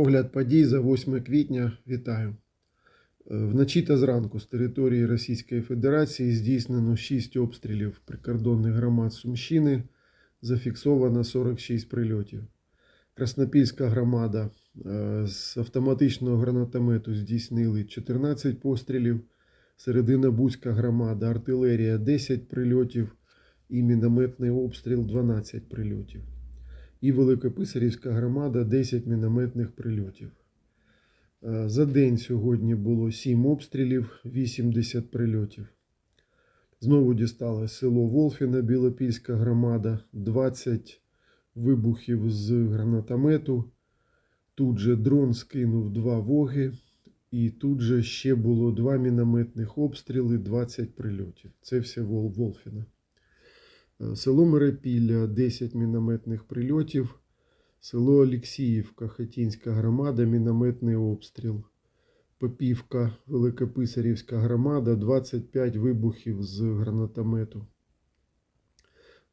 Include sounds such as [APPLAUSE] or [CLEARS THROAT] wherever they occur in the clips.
Огляд подій за 8 квітня. Вітаю. Е, Вночі та зранку з території Російської Федерації здійснено 6 обстрілів прикордонних громад Сумщини. Зафіксовано 46 прильотів. Краснопільська громада е, з автоматичного гранатомету здійснили 14 пострілів. Серединобузька громада, артилерія 10 прильотів і мінометний обстріл 12 прильотів і Великописарівська громада 10 мінометних прильотів. Е, За день сьогодні було 7 обстрілів, 80 прильотів. Знову дісталось село Волфіна, Білопільська громада, 20 вибухів з гранатомету. Тут же дрон скинув два воги, і тут же ще було два мінометних обстріли, 20 прильотів. Це все Волфіна. Е, Село Миропілля 10 мінометних прильотів. Село Олексіївка, Хатінська громада, мінометний обстріл. Попівка, Великописарівська громада, 25 вибухів з гранатомету.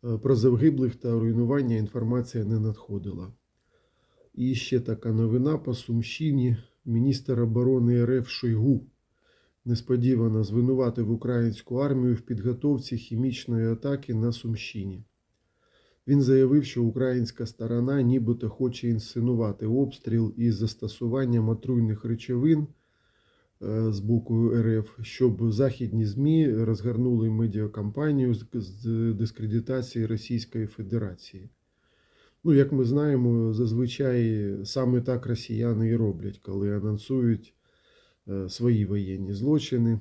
Е, Про загиблих та руйнування інформація не надходила. І ще така новина по Сумщині. Міністр оборони РФ Шойгу несподівано звинуватив українську армію в підготовці хімічної атаки на Сумщині. Він заявив, що українська сторона нібито хоче інсценувати обстріл із застосуванням отруйних речовин е, з боку РФ, щоб західні ЗМІ розгорнули медіакампанію з- дискредитації Російської Федерації. Ну, як ми знаємо, зазвичай саме так росіяни і роблять, коли анонсують свої воєнні злочини.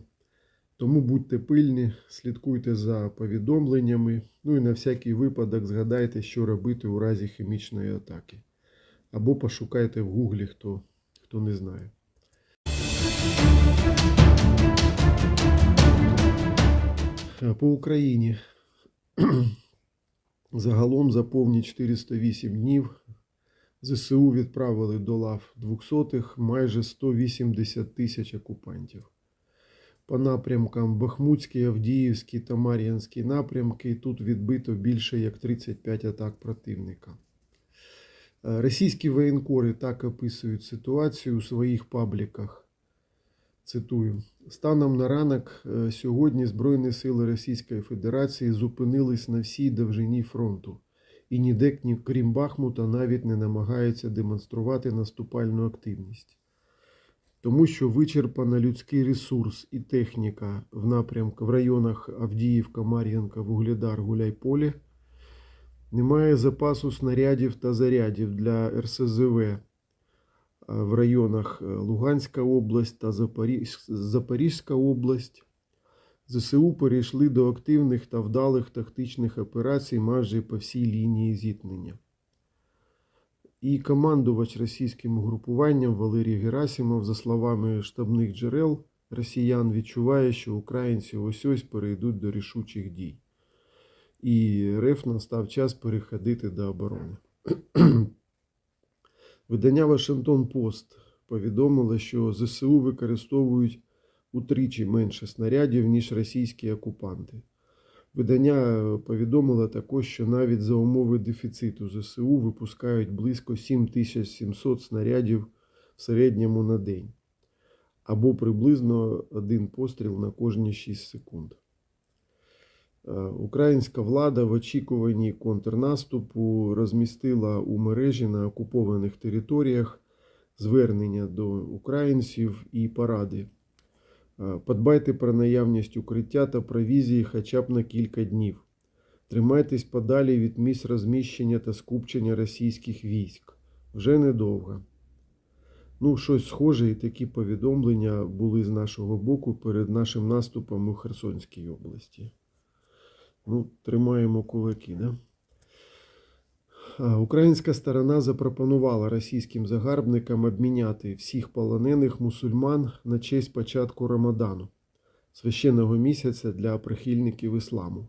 Тому будьте пильні, слідкуйте за повідомленнями. Ну і на всякий випадок згадайте, що робити у разі хімічної атаки. Або пошукайте в гуглі, хто, хто не знає. Е, По Україні [CLEARS THROAT] загалом за повні 408 днів ЗСУ відправили до лав 200-х майже 180 тисяч окупантів. По напрямкам Бахмутський, Авдіївський та Мар'їнський напрямки тут відбито більше як 35 атак противника. Е, Російські воєнкори так описують ситуацію у своїх пабліках. Цитую: станом на ранок е, сьогодні Збройні сили Російської Федерації зупинились на всій довжині фронту і ніде, ні- крім Бахмута, навіть не намагаються демонструвати наступальну активність. Тому що вичерпано людський ресурс і техніка в напрямку в районах Авдіївка, Мар'їнка, Вугледар, Гуляйполе. Немає запасу снарядів та зарядів для РСЗВ е, в районах е, Луганська область та Запорізь- Запорізька область. ЗСУ перейшли до активних та вдалих тактичних операцій майже по всій лінії зіткнення. І командувач російським угрупуванням Валерій Герасимов, за словами штабних джерел росіян, відчуває, що українці ось ось перейдуть до рішучих дій. І РФ настав час переходити до оборони. [CLEARS THROAT] Видання Вашингтон Пост повідомило, що ЗСУ використовують утричі менше снарядів, ніж російські окупанти. Видання повідомило також, що навіть за умови дефіциту ЗСУ випускають близько 7700 снарядів в середньому на день, або приблизно один постріл на кожні 6 секунд. Е, Українська влада в очікуванні контрнаступу розмістила у мережі на окупованих територіях звернення до українців і поради. Е, Подбайте про наявність укриття та провізії хоча б на кілька днів. Тримайтесь подалі від місць розміщення та скупчення російських військ. Вже недовго. Ну, щось схоже, і такі повідомлення були з нашого боку перед нашим наступом у Херсонській області. Ну, тримаємо кулаки, да? А, Українська сторона запропонувала російським загарбникам обміняти всіх полонених мусульман на честь початку Рамадану, священного місяця для прихильників ісламу.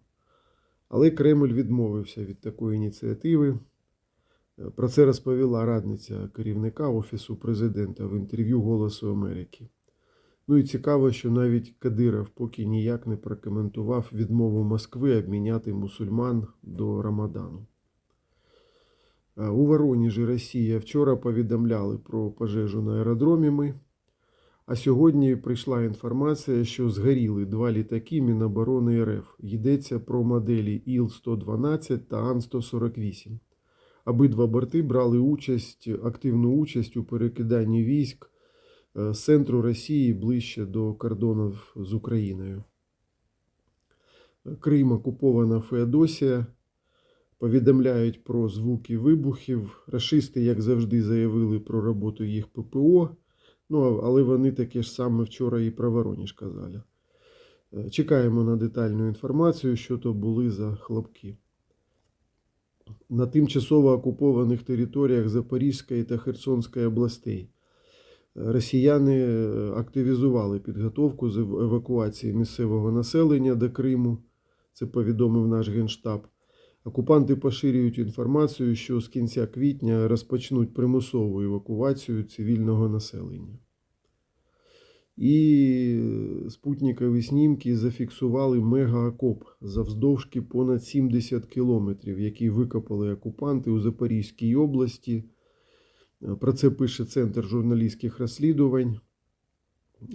Але Кремль відмовився від такої ініціативи. Е, Про це розповіла радниця керівника Офісу президента в інтерв'ю Голосу Америки. Ну і цікаво, що навіть Кадиров поки ніяк не прокоментував відмову Москви обміняти мусульман до Рамадану. Е, У Вороніжі Росія вчора повідомляли про пожежу на аеродромі. Ми. А сьогодні прийшла інформація, що згоріли два літаки Міноборони РФ. Йдеться про моделі Іл-112 та Ан-148. Обидва борти брали участь, активну участь у перекиданні військ е, з центру Росії ближче до кордонів з Україною. Крим окупована Феодосія. Повідомляють про звуки вибухів. Рашисти, як завжди, заявили про роботу їх ППО. Ну, але вони таке ж саме вчора і про Вороніж казали. Е, Чекаємо на детальну інформацію, що то були за хлопки. На тимчасово окупованих територіях Запорізької та Херсонської областей е, росіяни е, активізували підготовку з евакуації місцевого населення до Криму. Це повідомив наш генштаб. Окупанти поширюють інформацію, що з кінця квітня розпочнуть примусову евакуацію цивільного населення. І спутникові знімки зафіксували мегаокоп завздовжки понад 70 кілометрів, який викопали окупанти у Запорізькій області. Про це пише Центр журналістських розслідувань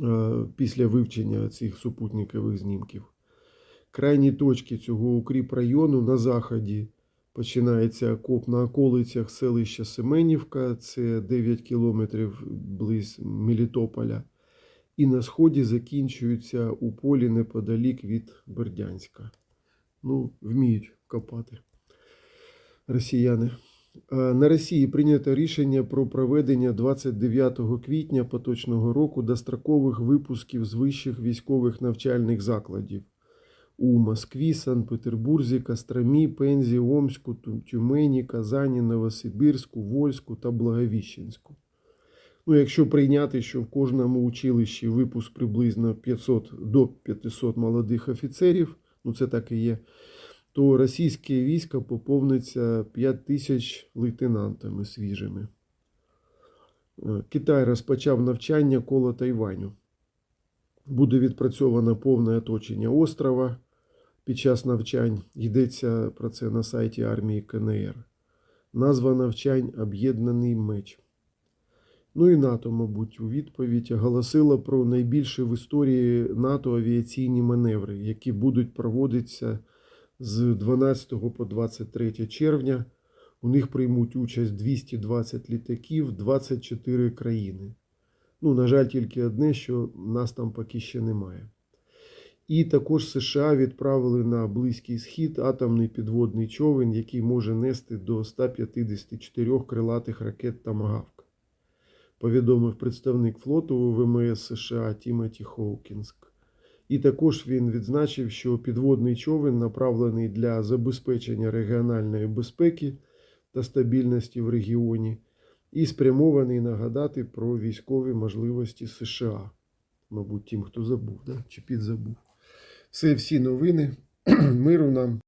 е, після вивчення цих супутникових знімків. Крайні точки цього укріпрайону на заході починається окоп на околицях селища Семенівка, це 9 кілометрів близь Мелітополя. І на сході закінчується у полі неподалік від Бердянська. Ну, вміють копати росіяни. На Росії прийнято рішення про проведення 29 квітня поточного року дострокових випусків з вищих військових навчальних закладів у Москві, Санкт-Петербурзі, Костромі, Пензі, Омську, Тюмені, Казані, Новосибірську, Вольську та Благовіщенську. Ну, якщо прийняти, що в кожному училищі випуск приблизно 500 до 500 молодих офіцерів, ну це так і є, то російське військо поповниться 5 тисяч лейтенантами свіжими. Е, Китай розпочав навчання коло Тайваню. Буде відпрацьовано повне оточення острова під час навчань. Йдеться про це на сайті армії КНР. Назва навчань Об'єднаний меч. Ну і НАТО, мабуть, у відповідь оголосила про найбільші в історії НАТО авіаційні маневри, які будуть проводитися з 12 по 23 червня. У них приймуть участь 220 літаків, 24 країни. Ну, на жаль, тільки одне, що нас там поки ще немає. І також США відправили на Близький Схід атомний підводний човен, який може нести до 154 крилатих ракет Томагавк, повідомив представник флоту ВМС США Тімоті Хоукінск. І також він відзначив, що підводний човен направлений для забезпечення регіональної безпеки та стабільності в регіоні і спрямований нагадати про військові можливості США. Мабуть, тим, хто забув, да? чи підзабув. Це всі новини. [CLEARS THROAT] Миру нам